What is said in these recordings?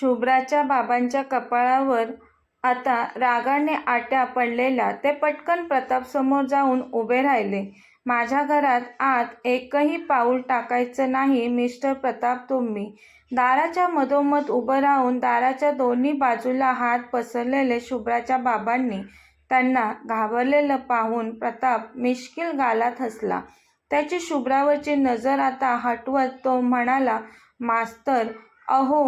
शुभ्राच्या बाबांच्या कपाळावर आता रागाने आट्या पडलेल्या ते पटकन प्रतापसमोर जाऊन उभे राहिले. माझ्या घरात आत एकही पाऊल टाकायचं नाही मिस्टर प्रताप तुम्ही. दाराच्या मधोमध उभं राहून दाराच्या दोन्ही बाजूला हात पसरलेले शुभ्राच्या बाबांनी त्यांना घाबरलेलं पाहून प्रताप मिश्किल गालात हसला. त्याची शुभ्रावरची नजर आता हटवत तो म्हणाला मास्तर अहो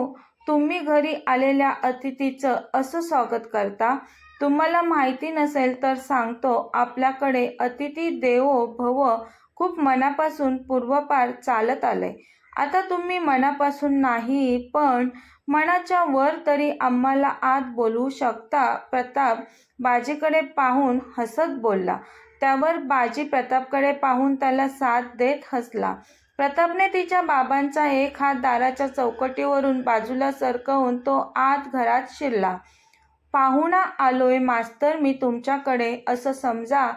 तुम्ही घरी आलेल्या अतिथीचं असं स्वागत करता? तुम्हाला माहिती नसेल तर सांगतो आपल्याकडे अतिथी देवो भव खूप मनापासून पूर्वपार चालत आलंय. आता तुम्ही मनापासून नाही पण मनाच्या वर तरी आम्हाला आत बोलवू शकता प्रताप बाजीकडे पाहून हसत बोलला. त्यावर बाजी प्रतापकडे पाहून त्याला साथ देत हसला. प्रतापने तिच्या बाबांचा एक हात दाराच्या चौकटीवरून बाजूला सरकवून तो आत घरात शिरला. पाहुणा आलोय मास्तर मी तुमच्याकडे असं समजा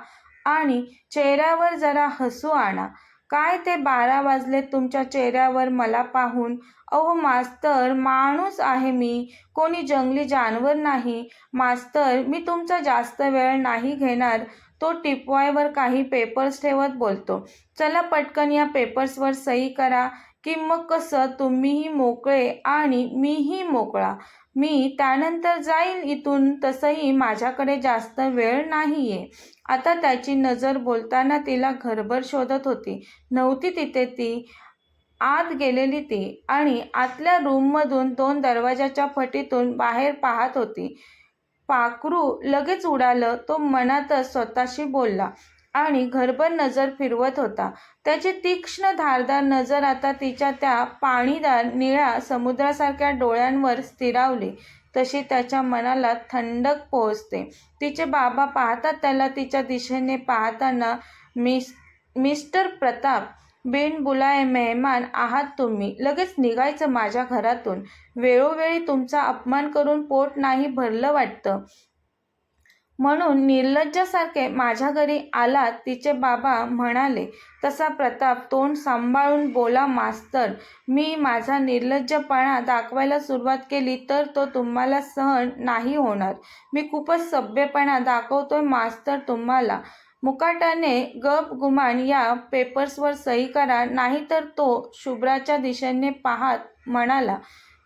आणि चेहऱ्यावर जरा हसू आणा. काय ते बारा वाजले तुमच्या चेहऱ्यावर मला पाहून? अहो मास्तर माणूस आहे मी, कोणी जंगली जानवर नाही. मास्तर मी तुमचा जास्त वेळ नाही घेणार तो टिपवायवर काही पेपर्स ठेवत बोलतो. चला पटकन या पेपर्सवर सही करा की मग कसं तुम्हीही मोकळे आणि मीही मोकळा. मी त्यानंतर जाईल इथून तसंही माझ्याकडे जास्त वेळ नाही आहे आता त्याची नजर बोलताना तिला घरभर शोधत होती. नव्हती तिथे ती. आत गेलेली ती आणि आतल्या रूममधून दोन दरवाजाच्या फटीतून बाहेर पाहत होती. पाखरू लगेच उडालं तो मनातच स्वतःशी बोलला आणि घरभर नजर फिरवत होता. त्याची तीक्ष्ण धारदार नजर आता तिच्या त्या पाणीदार निळ्या समुद्रासारख्या डोळ्यांवर स्थिरावली तशी त्याच्या मनाला थंडक पोहोचते तिचे बाबा पाहतात त्याला तिच्या दिशेने पाहताना मिस मिस्टर प्रताप बिनबुलाए मेहमान आहात तुम्ही. लगेच निघायचं माझ्या घरातून. वेळोवेळी तुमचा अपमान करून पोट नाही भरलं वाटतं म्हणून निर्लज्जासारखे माझ्या घरी आलात तिचे बाबा म्हणाले. तसा प्रताप तोंड सांभाळून बोला मास्तर मी माझा निर्लज्जपणा दाखवायला सुरुवात केली तर तो तुम्हाला सहन नाही होणार. मी खूपच सभ्यपणा दाखवतोय मास्तर तुम्हाला. मुकाट्याने गप-गुमान या पेपर्सवर सही करा नाहीतर तो शुभ्राच्या दिशेने पाहत म्हणाला.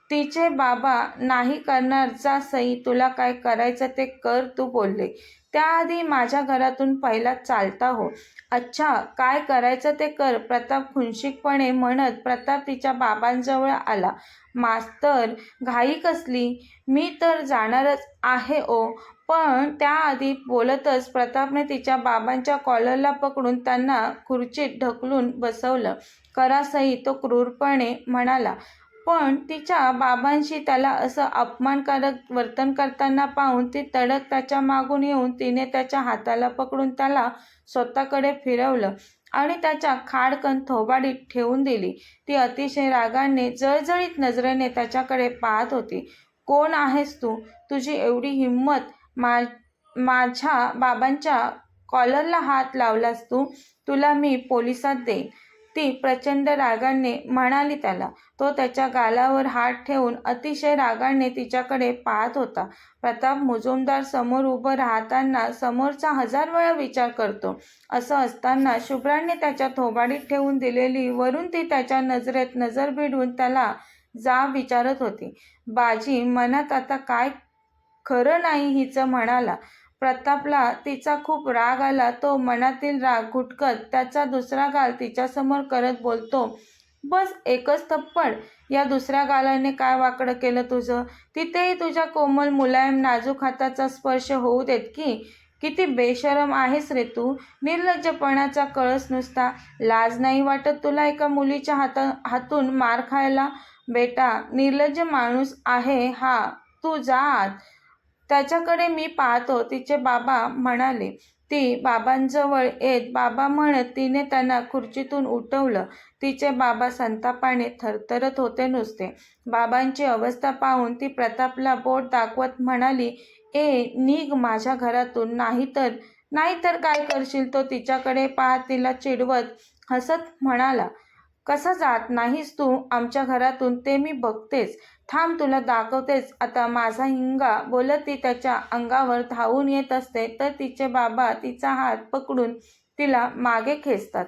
तिचे बाबा नाही करणार जा सही तुला काय करायचं ते कर तू बोलले. त्याआधी माझ्या घरातून पहिला चालता हो. अच्छा काय करायचं ते कर प्रताप खुनशिकपणे म्हणत प्रताप तिच्या बाबांजवळ आला. मास्तर घाई कसली? मी तर जाणारच आहे ओ पण त्याआधी बोलतच प्रतापने तिच्या बाबांच्या कॉलरला पकडून त्यांना खुर्चीत ढकलून बसवलं. करा सही तो क्रूरपणे म्हणाला. पण तिच्या बाबांशी त्याला असं अपमानकारक वर्तन करताना पाहून ती तडक त्याच्या मागून येऊन तिने त्याच्या हाताला पकडून त्याला स्वतःकडे फिरवलं आणि त्याच्या खाडकन थोबाडीत ठेवून दिली. ती अतिशय रागाने जळजळीत नजरेने त्याच्याकडे पाहत होती. कोण आहेस तू? तुझी एवढी हिंमत मा माझ्या बाबांच्या कॉलरला हात लावलास तू? तुला मी पोलिसात देईन ती प्रचंड रागाने म्हणाली त्याला. तो त्याच्या गालावर हात ठेवून अतिशय रागाने तिच्याकडे पाहत होता. प्रताप मुजुमदार समोर उभं राहताना समोरचा हजार वेळा विचार करतो असं असताना शुभ्राने त्याच्या थोबाडीत ठेवून दिलेली वरून ती त्याच्या नजरेत नजर भिडून त्याला जा विचारत होती. बाजी मनात आता काय खरं नाही हिचं म्हणाला. प्रतापला तिचा खूप राग आला. तो मनातील राग घुटकत त्याचा दुसरा गाल तिच्यासमोर करत बोलतो बस एकच थप्पड? या दुसऱ्या गालाने काय वाकडं केलं तुझं? तिथेही तुझ्या कोमल मुलायम नाजूक हाताचा स्पर्श होऊ देत की? किती बेशरम आहेस रे तू? निर्लज्जपणाचा कळस नुसता. लाज नाही वाटत तुला एका मुलीच्या हाता हातून मार खायला? बेटा निर्लज्ज माणूस आहे हा. तू जा आत. त्याच्याकडे मी पाहतो तिचे बाबा म्हणाले. ती बाबांजवळ येत बाबा म्हणत तिने त्यांना खुर्चीतून उठवलं. तिचे बाबा संतापाने थरथरत होते नुसते. बाबांची अवस्था पाहून ती प्रतापला बोट दाखवत म्हणाली ए निघ माझ्या घरातून नाहीतर नाहीतर काय करशील तो तिच्याकडे पाहत तिला चिडवत हसत म्हणाला. कसा जात नाहीस तू आमच्या घरातून ते मी बघतेच थांब तुला दाखवतेच. आता माझा हिंगा बोलत ती त्याच्या अंगावर धावून येत असते तर तिचे बाबा तिचा हात पकडून तिला मागे खेचतात.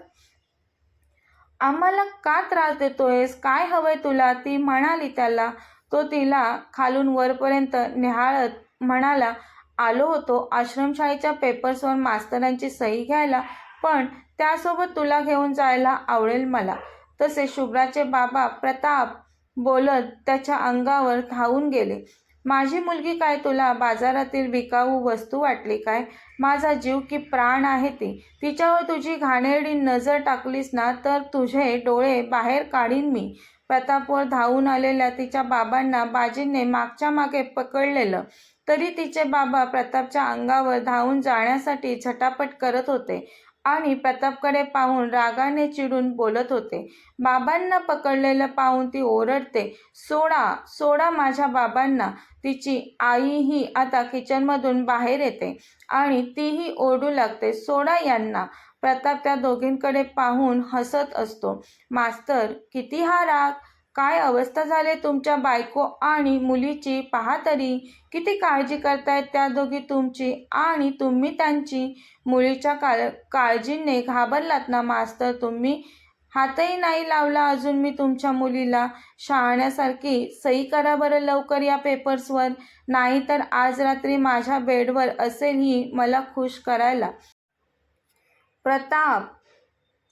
आम्हाला का त्रास देतोयस? काय हवंय तुला? ती म्हणाली त्याला. तो तिला खालून वरपर्यंत निहाळत म्हणाला आलो होतो. आश्रमशाळेच्या पेपर्सवर मास्तरांची सही घ्यायला पण त्यासोबत तुला घेऊन जायला आवडेल मला. तसे शुभ्राचे बाबा प्रताप बोलत त्याच्या अंगावर धावून गेले. माझी मुलगी काय तुला बाजारातील विकाऊ वस्तू वाटली काय? माझा जीव की प्राण आहे ती. तिच्यावर तुझी घाणेरडी नजर टाकलीस ना तर तुझे डोळे बाहेर काढीन मी. प्रतापवर धावून आलेल्या तिच्या बाबांना बाजीने मागच्या मागे पकडलेलं. तरी तिचे बाबा प्रतापच्या अंगावर धावून जाण्यासाठी झटापट करत होते. आणि प्रतापकडे पाहून रागाने चिडून बोलत होते. बाबांना पकडलेलं पाहून ती ओरडते सोडा सोडा माझ्या बाबांना. तिची आईही आता किचनमधून बाहेर येते आणि तीही ओरडू लागते. सोडा यांना. प्रताप त्या दोघींकडे पाहून हसत असतो. मास्तर किती हा राग? काय अवस्था झाली तुमच्या बायको आणि मुलीची पहा तरी. किती काळजी करतायत त्या दोघी तुमची आणि तुम्ही त्यांची. मुलीच्या काळ काळजीने घाबरलात ना मास्तर तुम्ही? हातही नाही लावला अजून मी तुमच्या मुलीला. शहाण्यासारखी सही करा बरं लवकर या पेपर्सवर. नाही तर आज रात्री माझ्या बेडवर असेल ही मला खुश करायला. प्रताप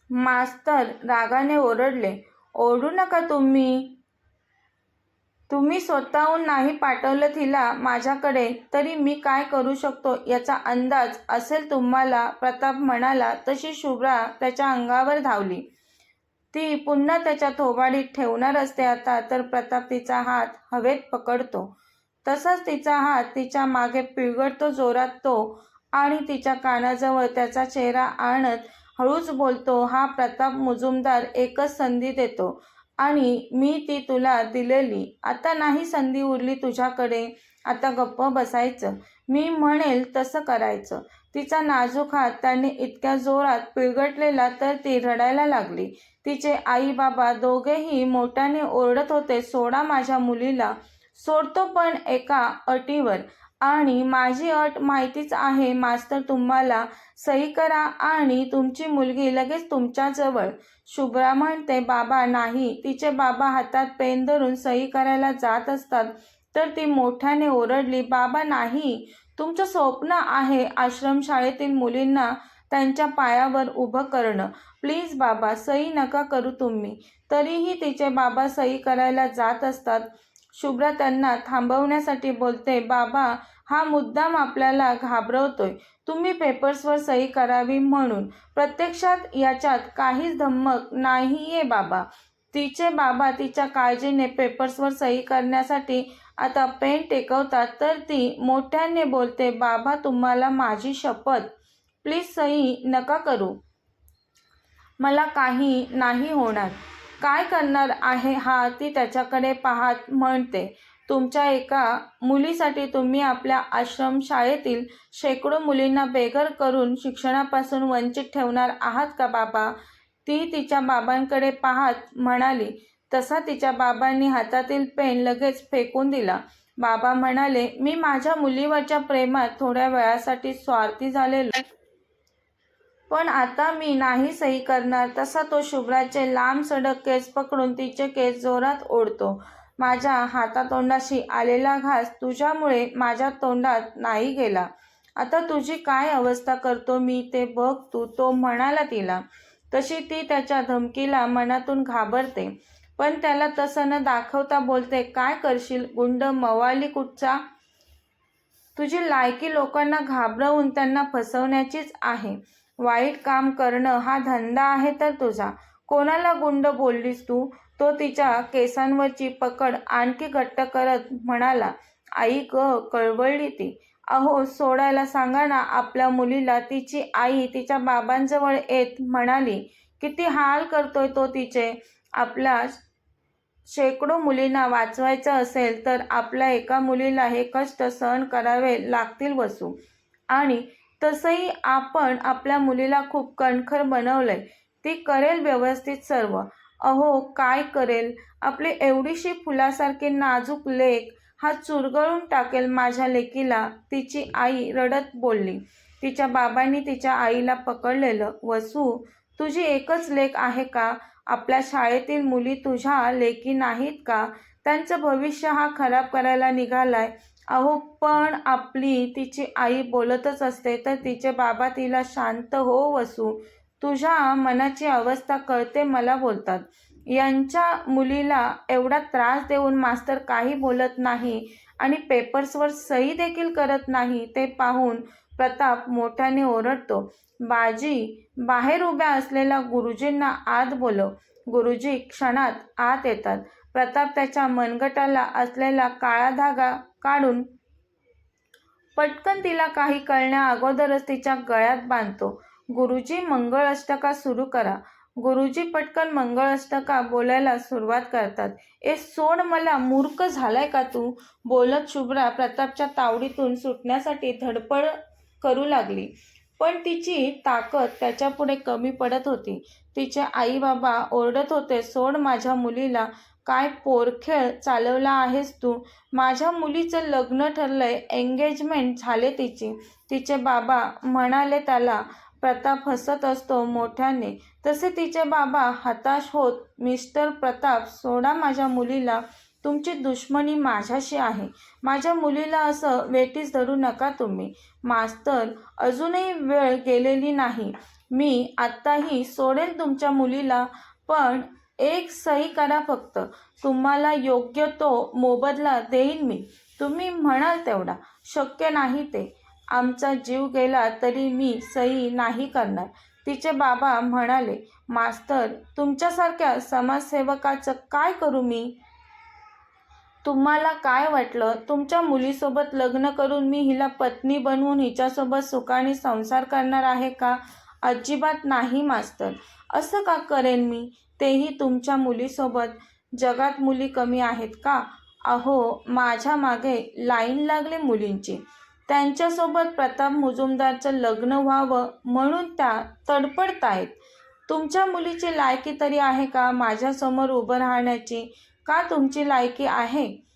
मास्तर रागाने ओरडले. ओरडू नका तुम्ही. तुम्ही स्वतःहून नाही पाठवलं तिला माझ्याकडे तरी मी काय करू शकतो याचा अंदाज असेल तुम्हाला? प्रताप म्हणाला. तशी शुभ्रा त्याच्या अंगावर धावली. ती पुन्हा त्याच्या थोबाडीत ठेवणार असते आता तर प्रताप तिचा हात हवेत पकडतो. तसाच तिचा हात तिच्यामागे पिळगडतो जोरात तो आणि तिच्या कानाजवळ त्याचा चेहरा आणत हळूच बोलतो हा प्रताप मुजुमदार एकच संधी देतो आणि मी ती तुला दिलेली. आता नाही संधी उरली तुझ्याकडे. आता गप्प बसायचं. मी म्हणेल तसं करायचं. तिचा नाजूक हात त्याने इतक्या जोरात पिळगटलेला तर ती रडायला लागली. तिचे आई बाबा दोघेही मोठ्याने ओरडत होते सोडा माझ्या मुलीला. सोडतो पण एका अटीवर. आणि माझी अट माहितीच आहे. मास्तर तुम्हाला सही करा आणि तुमची मुलगी लगेच तुमच्याजवळ. शुभ्रा म्हणते बाबा नाही. तिचे बाबा हातात पेन धरून सही करायला जात असतात तर ती मोठ्याने ओरडली बाबा नाही. तुमचं स्वप्न आहे आश्रमशाळेतील मुलींना त्यांच्या पायावर उभं करणं. प्लीज बाबा सही नका करू तुम्ही. तरीही तिचे बाबा सही करायला जात असतात. शुभ्रा त्यांना थांबवण्यासाठी बोलते बाबा हा मुद्दाम आपल्याला घाबरवतोय. तुम्ही पेपर्सवर सही करावी म्हणून. प्रत्यक्षात याच्यात काहीच धम्मक नाहीये बाबा. तिचे बाबा तिच्या काळजीने पेपर्सवर सही करण्यासाठी आता पेन टेकवतात तर ती मोठ्याने बोलते बाबा तुम्हाला माझी शपथ. प्लीज सही नका करू. मला काही नाही होणार. काय करणार आहे हा ती त्याच्याकडे पाहत म्हणते. तुमच्या एका मुलीसाठी तुम्ही आपल्या आश्रमशाळेतील शेकडो मुलींना बेघर करून शिक्षणापासून वंचित ठेवणार आहात का बाबा? ती तिच्या बाबांकडे पाहत म्हणाली. तसा तिच्या बाबांनी हातातील पेन लगेच फेकून दिला. बाबा म्हणाले मी माझ्या मुलीवरच्या प्रेमात थोड्या वेळासाठी स्वार्थी झालेलो. पण आता मी नाही सही करणार. तसा तो शुभ्राचे लांब सडक केस पकडून तिचे केस जोरात ओढतो. माझ्या हातातोंडाशी आलेला घास तुझ्यामुळे माझ्या तोंडात नाही गेला. आता तुझी काय अवस्था करतो मी ते बघ तू तो म्हणाला तिला. तशी ती त्याच्या धमकीला मनातून घाबरते. पण त्याला तसं न दाखवता बोलते काय करशील गुंड मवाली कुठचा? तुझी लायकी लोकांना घाबरवून त्यांना फसवण्याचीच आहे. वाईट काम करणं हा धंदा आहे तर तुझा. कोणाला गुंड बोललीस तू? तो तिच्या केसांवरची पकड आणखी घट्ट करत म्हणाला आई ग कळवळली ती. अहो सोडायला सांगा ना आपल्या मुलीला तिची आई तिच्या बाबांजवळ येत म्हणाली किती हाल करतोय तो तिचे. आपल्या शेकडो मुलींना वाचवायचं असेल तर आपल्या एका मुलीला हे कष्ट सहन करावे लागतील वसू. आणि तसंही आपण आपल्या मुलीला खूप कणखर बनवलंय. ती करेल व्यवस्थित सर्व. अहो काय करेल? आपली एवढीशी फुलासारखी नाजूक लेख हा चुरगळून टाकेल माझ्या लेकीला. तिची आई रडत बोलली. तिच्या बाबांनी तिच्या आईला पकडलेलं. वसू तुझी एकच लेख आहे का? आपल्या शाळेतील मुली तुझ्या लेकी नाहीत का? त्यांचं भविष्य हा खराब करायला निघालाय. अहो पण आपली तिची आई बोलतच असते तर तिचे बाबा तिला शांत हो वसू. तुझ्या मनाची अवस्था कळते मला बोलतात. यांच्या मुलीला एवढा त्रास देऊन मास्तर काही बोलत नाही आणि पेपर्सवर सही देखील करत नाही ते पाहून प्रताप मोठ्याने ओरडतो. बाजी बाहेर उभ्या असलेल्या गुरुजींना आत बोलव. गुरुजी क्षणात आत येतात. प्रताप त्याच्या मनगटाला असलेला काळा धागा काढून पटकन तिला काही कळण्या अगोदरच तिच्या गळ्यात बांधतो. गुरुजी मंगळ अष्टका सुरू करा. गुरुजी पटकन मंगळ अष्टका बोलायला सुरुवात करतात. ए सोड मला मूर्ख झालाय का तू? बोलत शुभ्रा प्रतापच्या तावडीतून सुटण्यासाठी धडपड करू लागली. पण तिची ताकद त्याच्यापुढे कमी पडत होती. तिचे आई बाबा ओरडत होते सोड माझ्या मुलीला काय पोरखेळ चालवला आहेस तू? माझ्या मुलीचं लग्न ठरलंय एंगेजमेंट झाले तिची. तिचे बाबा म्हणाले त्याला प्रताप हसत असतो मोठ्याने. तसे तिचे बाबा हताश होत मिस्टर प्रताप सोडा माझ्या मुलीला. तुमची दुश्मनी माझ्याशी आहे. माझ्या मुलीला असं वेटीस धरू नका तुम्ही. मास्तर अजूनही वेळ गेलेली नाही. मी आत्ताही सोडेल तुमच्या मुलीला पण एक सही करा फक्त. तुम्हाला योग्य तो मोबदला देईन मी. तुम्ही म्हणाल तेवढा. शक्य नाही ते. आमचा जीव गेला तरी मी सही नाही करणार. तिचे बाबा म्हणाले मास्तर तुमच्यासारख्या समाजसेवकाचं काय करू मी? तुम्हाला काय वाटलं? तुमच्या मुलीसोबत लग्न करून मी हिला पत्नी बनवून हिच्यासोबत सुखाने संसार करणार आहे का? अजिबात नाही मास्तर. असं का करेन मी? तेही तुमच्या मुलीसोबत. जगात मुली कमी आहेत का? अहो माझ्या मागे लाईन लागले मुलींची. त्यांच्यासोबत प्रताप मुजुमदारचं लग्न व्हावं म्हणून त्या तडपडतायत. तुमच्या मुलीची लायकी तरी आहे का माझ्यासमोर उभं राहण्याची? का तुमची लायकी आहे?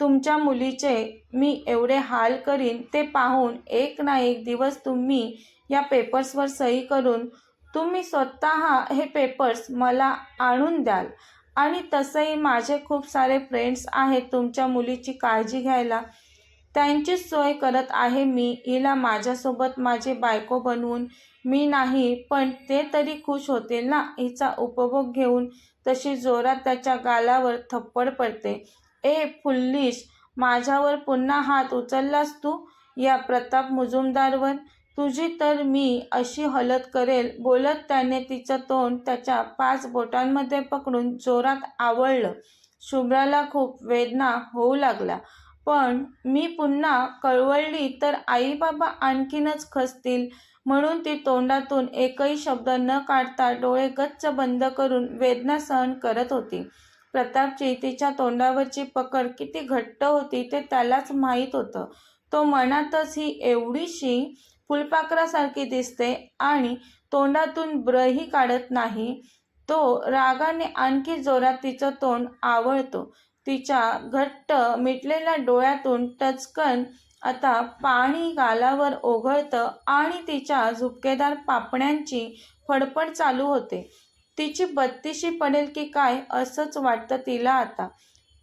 तुमच्या मुलीचे मी एवढे हाल करीन ते पाहून एक ना एक दिवस तुम्ही या पेपर्सवर सही करून तुम्ही स्वतः हे पेपर्स मला आणून द्याल. आणि तसंही माझे खूप सारे फ्रेंड्स आहेत तुमच्या मुलीची काळजी घ्यायला. त्यांचीच सोय करत आहे मी. हिला माझ्यासोबत माझे बायको बनवून मी नाही पण ते तरी खुश होतील ना? हिचा उपभोग घेऊन तशी जोरात त्याच्या गालावर थप्पड पडते. ए फुल्लिश माझ्यावर पुन्हा हात उचललास तू? या प्रताप मुजुमदारवर तुझी तर मी अशी हलत करेल बोलत त्याने तिचं तोंड त्याच्या पाच बोटांमध्ये पकडून जोरात आवळलं. शुभ्राला खूप वेदना होऊ लागल्या. पण मी पुन्हा कळवळली तर आई बाबा आणखीनच खसतील म्हणून ती तोंडातून एकही शब्द न काढता डोळे गच्च बंद करून वेदना सहन करत होती. प्रतापची तिच्या तोंडावरची पकड किती घट्ट होती ते त्यालाच माहीत होतं. तो मनातच ही एवढीशी फुलपाखरासारखी दिसते आणि तोंडातून ब्रही काढत नाही. तो रागाने आणखी जोरात तिचं तोंड आवळतो. तिच्या घट्ट मिटलेल्या डोळ्यातून टचकन आता पाणी गालावर ओघळतं आणि तिच्या झुपकेदार पापण्यांची फडफड चालू होते. तिची बत्तीशी पडेल की काय असंच वाटतं तिला आता.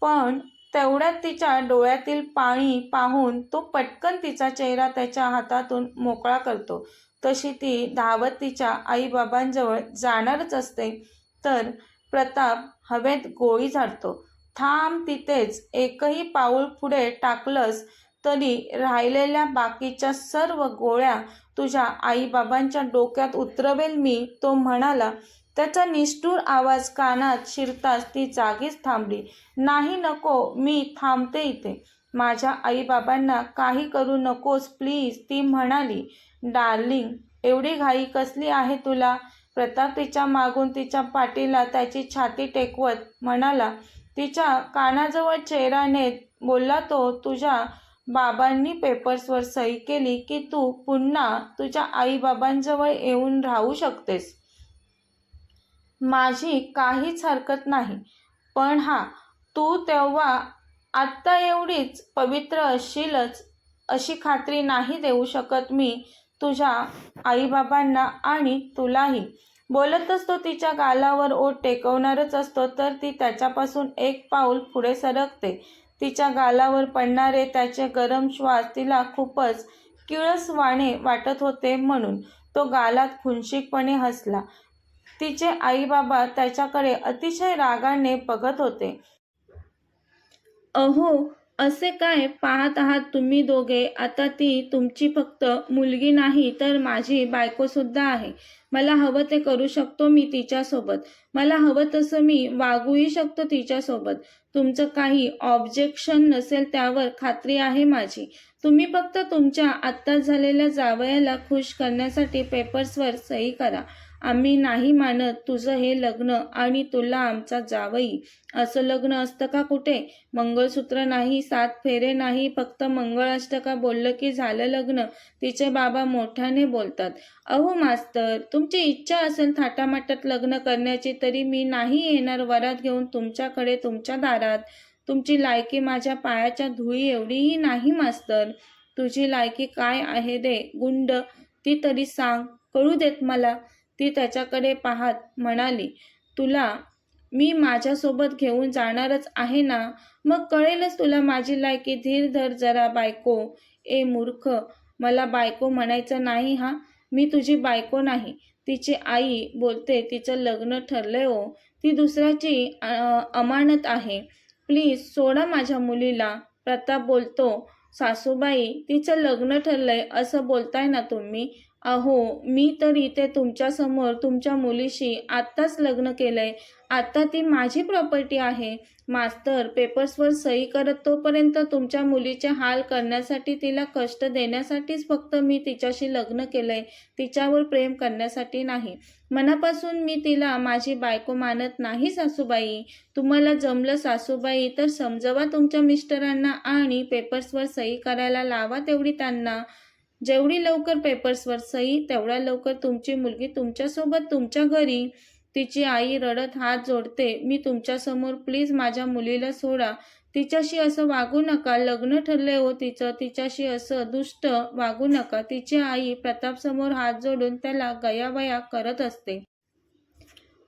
पण तेवढ्यात तिच्या डोळ्यातील पाणी पाहून तो पटकन तिचा चेहरा त्याच्या हातातून मोकळा करतो. तशी ती धावत तिच्या आईबाबांजवळ जाणारच असते तर प्रताप हवेत गोळी झाडतो. थांब तिथेच. एकही पाऊल पुढे टाकलंस तरी राहिलेल्या बाकीच्या सर्व गोळ्या तुझ्या आईबाबांच्या डोक्यात उतरवेल मी तो म्हणाला. त्याचा निष्ठूर आवाज कानात शिरताच ती जागीच थांबली. नाही नको मी थांबते इथे. माझ्या आईबाबांना काही करू नकोस प्लीज ती म्हणाली. डार्लिंग एवढी घाई कसली आहे तुला प्रताप तिच्या मागून तिच्या पाठीला त्याची छाती टेकवत म्हणाला. तिच्या कानाजवळ चेहरा नेत बोलला तो तुझ्या बाबांनी पेपर्सवर सही केली की तू पुन्हा तुझ्या आईबाबांजवळ येऊन राहू शकतेस. माझी काहीच हरकत नाही. पण हा तू तेव्हा आत्ता एवढीच पवित्र असशीलच अशी खात्री नाही देऊ शकत मी तुझ्या आईबाबांना आणि तुलाही. बोलतच तो तिच्या गालावर ओठ टेकवणारच असतो तर ती त्याच्यापासून एक पाऊल पुढे सरकते. तिच्या गालावर पडणारे त्याचे गरम श्वास तिला खूपच किळसवाणे वाटत होते म्हणून तो गालात खुनशिकपणे हसला. तिचे आईबाबा त्याच्याकडे अतिशय रागाने बघत होते. अहो असे काय पाहत आहात तुम्ही दोघे? आता ती तुमची फक्त मुलगी नाही तर माझी बायकोसुद्धा आहे. मला हवं ते करू शकतो मी तिच्यासोबत. मला हवं तसं मी वागूही शकतो तिच्यासोबत. तुमचं काही ऑब्जेक्शन नसेल त्यावर खात्री आहे माझी. तुम्ही फक्त तुमच्या आत्ताच झालेल्या जावयाला खुश करण्यासाठी पेपर्सवर सही करा. आम्ही नाही मानत तुझं हे लग्न आणि तुला आमचा जावई. असं लग्न असतं का कुठे? मंगळसूत्र नाही सात फेरे नाही फक्त मंगळाष्टका बोललं की झालं लग्न. तिचे बाबा मोठ्याने बोलतात अहो मास्तर तुमची इच्छा असेल थाटामाटात लग्न करण्याची तरी मी नाही येणार वरात घेऊन तुमच्याकडे तुमच्या दारात. तुमची लायकी माझ्या पायाच्या धुळी एवढीही नाही मास्तर. तुझी लायकी काय आहे रे गुंड? ती तरी सांग कळू देत मला. ती त्याच्याकडे पाहत म्हणाली तुला मी माझ्यासोबत घेऊन जाणारच आहे ना? मग कळेलच तुला माझी लायकी. धीर धर जरा बायको. ए मूर्ख मला बायको म्हणायचं नाही हा? मी तुझी बायको नाही. तिची आई बोलते तिचं लग्न ठरलंय हो ती दुसऱ्याची अमानत आहे. प्लीज सोडा माझ्या मुलीला. प्रताप बोलतो सासूबाई तिचं लग्न ठरलंय असं बोलताय ना तुम्ही? अहो मी तर इथे तुमच्यासमोर तुमच्या मुलीशी आत्ताच लग्न केलंय. आत्ता ती माझी प्रॉपर्टी आहे. मास्तर पेपर्सवर सही करत तोपर्यंत तुमच्या मुलीचे हाल करण्यासाठी तिला कष्ट देण्यासाठीच फक्त मी तिच्याशी लग्न केलंय. तिच्यावर प्रेम करण्यासाठी नाही. मनापासून मी तिला माझी बायको मानत नाही सासूबाई. तुम्हाला जमलं सासूबाई तर समजवा तुमच्या मिस्टरांना आणि पेपर्सवर सही करायला लावा तेवढी त्यांना. जेवढी लवकर पेपर्सवर सही तेवढ्या लवकर तुमची मुलगी तुमच्यासोबत तुमच्या घरी तिची आई रडत हात जोडते मी तुमच्यासमोर प्लीज माझ्या मुलीला सोडा. तिच्याशी असं वागू नका लग्न ठरले हो तिचं तिच्याशी असं दुष्ट वागू नका. तिची आई प्रतापसमोर हात जोडून त्याला गयावया करत असते.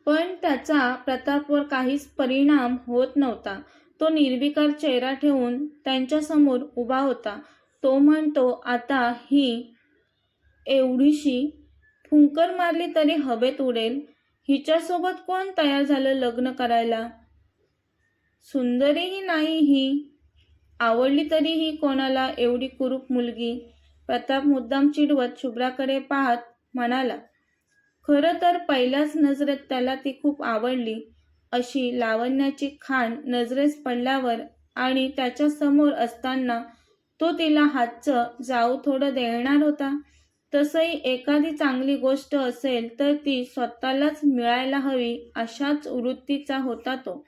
पण त्याचा प्रतापवर काहीच परिणाम होत नव्हता. तो निर्विकार चेहरा ठेवून त्यांच्यासमोर उभा होता. तो म्हणतो आता ही एवढीशी फुंकर मारली तरी हवेत उडेल. हिच्यासोबत कोण तयार झालं लग्न करायला? सुंदरीही नाही ही. आवडली तरीही कोणाला एवढी कुरूप मुलगी. प्रताप मुद्दाम चिडवत शुभ्राकडे पाहत म्हणाला खरं तर पहिल्याच नजरेत त्याला ती खूप आवडली. अशी लावण्याची खाण नजरेस पडल्यावर आणि त्याच्यासमोर असताना तो तिला हातचं जाऊ थोडं देणार होता. तसंही एखादी चांगली गोष्ट असेल तर ती स्वतःलाच मिळायला हवी अशाच वृत्तीचा होता तो.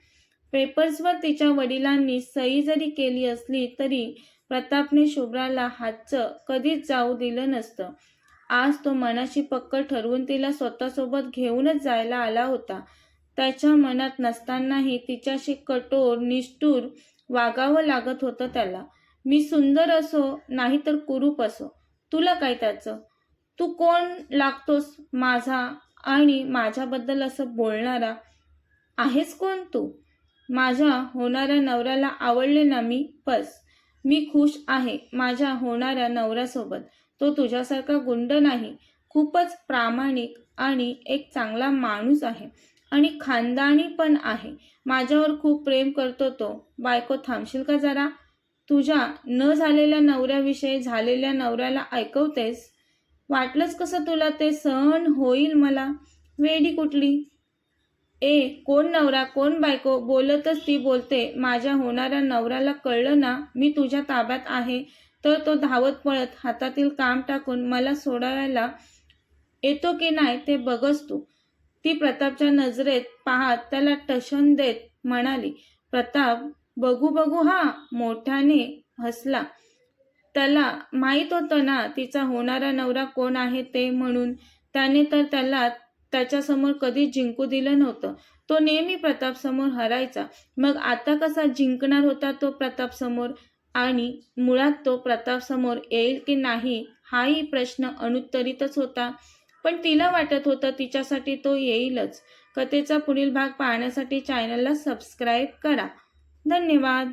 पेपर्सवर तिच्या वडिलांनी सही जरी केली असली तरी प्रतापने शुभ्राला हातचं कधीच जाऊ दिलं नसतं. आज तो मनाशी पक्क ठरवून तिला स्वतःसोबत घेऊनच जायला आला होता. त्याच्या मनात नसतानाही तिच्याशी कठोर निष्ठूर वागावं लागत होतं त्याला. मी सुंदर असो नाही तर कुरूप असो. तुला काय त्याचं? तू कोण लागतोस? माझा आणि माझ्याबद्दल असं बोलणारा आहेस कोण तू? माझ्या होणाऱ्या नवऱ्याला आवडले ना मी? बस. मी खुश आहे माझ्या होणाऱ्या नवऱ्यासोबत. तो तुझ्यासारखा गुंड नाही. खूपच प्रामाणिक आणि एक चांगला माणूस आहे. आणि खानदानी पण आहे. माझ्यावर खूप प्रेम करतो तो. बायको थांबशील का जरा? तुझ्या न झालेल्या नवऱ्याविषयी झालेल्या नवऱ्याला ऐकवतेस? वाटलंच कसं तुला ते सहन होईल मला? वेडी कुठली? ए कोण नवरा कोण बायको? बोलतच ती बोलते माझ्या होणाऱ्या नवऱ्याला कळलं ना मी तुझ्या ताब्यात आहे. तर तो धावत पळत हातातील काम टाकून मला सोडायला येतो की नाही ते बघच तू. ती प्रतापच्या नजरेत पाहत त्याला टशन देत म्हणाली प्रताप बघू बघू हा मोठ्याने हसला. त्याला माहीत होतं ना तिचा होणारा नवरा कोण आहे ते म्हणून. त्याने तर त्याला त्याच्यासमोर कधी जिंकू दिलं नव्हतं. तो नेहमी प्रतापसमोर हरायचा. मग आता कसा जिंकणार होता तो प्रतापसमोर? आणि मुळात तो प्रतापसमोर येईल की नाही हाही प्रश्न अनुत्तरितच होता. पण तिला वाटत होतं तिच्यासाठी तो येईलच. कथेचा पुढील भाग पाहण्यासाठी चॅनलला सबस्क्राईब करा. धन्यवाद.